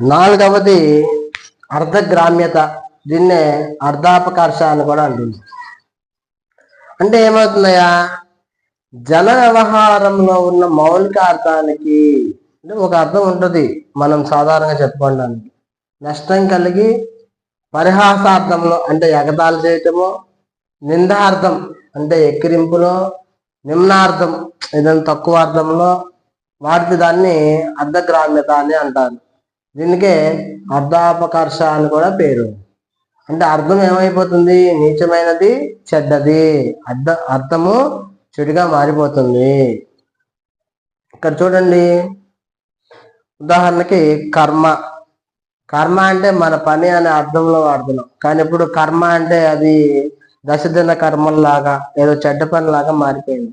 నాలుగవది అర్ధగ్రామ్యత. దీన్నే అర్ధాపకర్ష అని కూడా అంటుంది. అంటే ఏమవుతుందయ్యా? జన వ్యవహారంలో ఉన్న మౌలిక అర్థానికి అంటే ఒక అర్థం ఉంటుంది మనం సాధారణంగా చెప్పుకోవడానికి. నష్టం కలిగి పరిహాసార్థంలో అంటే ఎగతాలు చేయటము నిందార్థం అంటే ఎక్కిరింపులో నిమ్నార్థం ఏదైనా తక్కువ అర్థంలో వాటి దాన్ని అర్ధగ్రామ్యత అని అంటారు. దీనికే అర్ధాపకర్ష అని కూడా పేరు. అంటే అర్థం ఏమైపోతుంది? నీచమైనది చెడ్డది. అర్థ అర్థము చెడుగా మారిపోతుంది. ఇక్కడ చూడండి. ఉదాహరణకి కర్మ. కర్మ అంటే మన పని అనే అర్థంలో వాడుతున్నాం కానీ ఇప్పుడు కర్మ అంటే అది దశదిన కర్మల్లాగా ఏదో చెడ్డ పనిలాగా మారిపోయింది.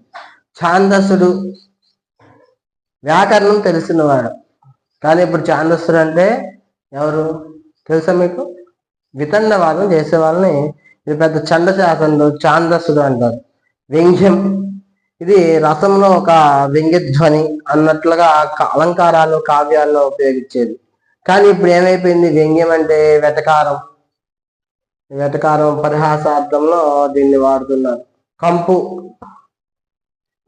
ఛాందసుడు వ్యాకరణం తెలిసినవాడు. కానీ ఇప్పుడు ఛాందస్సుడు అంటే ఎవరు? తెలుసా మీకు? వితండవాదం చేసే వాళ్ళని ఇది పెద్ద చండ శాసనుడు ఛాందస్సుడు అంటారు. వ్యంగ్యం. ఇది రసంలో ఒక వ్యంగ్యధ్వని అన్నట్లుగా క- అలంకారాలు కావ్యాల్లో ఉపయోగించేది. కానీ ఇప్పుడు ఏమైపోయింది? వ్యంగ్యం అంటే వెటకారం. వెటకారం పరిహాసార్థంలో దీన్ని వాడుతున్నారు. కంపు.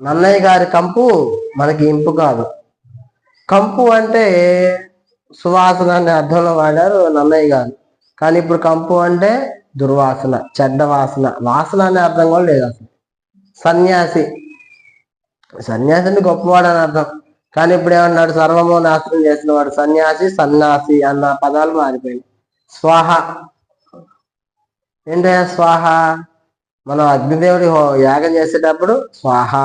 నన్నయ్య గారి కంపు మనకి ఇంపు కాదు. కంపు అంటే సువాసన అనే అర్థంలో వాడారు నన్నయ్య గారు. కానీ ఇప్పుడు కంపు అంటే దుర్వాసన చెడ్డ వాసన. వాసన అనే అర్థం కూడా లేదు అసలు. సన్యాసి. సన్యాసిని గొప్పవాడు అని అర్థం. కానీ ఇప్పుడు ఏమన్నాడు? సర్వము నాశనం చేసిన వాడు సన్యాసి సన్యాసి అన్న పదాలు మారిపోయింది స్వాహ. ఏంటయ్యా స్వాహ? మనం అగ్నిదేవుడి యాగం చేసేటప్పుడు స్వాహ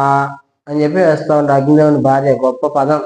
అని చెప్పి వేస్తూ ఉంటాం అగ్నిదేవుని భార్య గొప్ప పదం.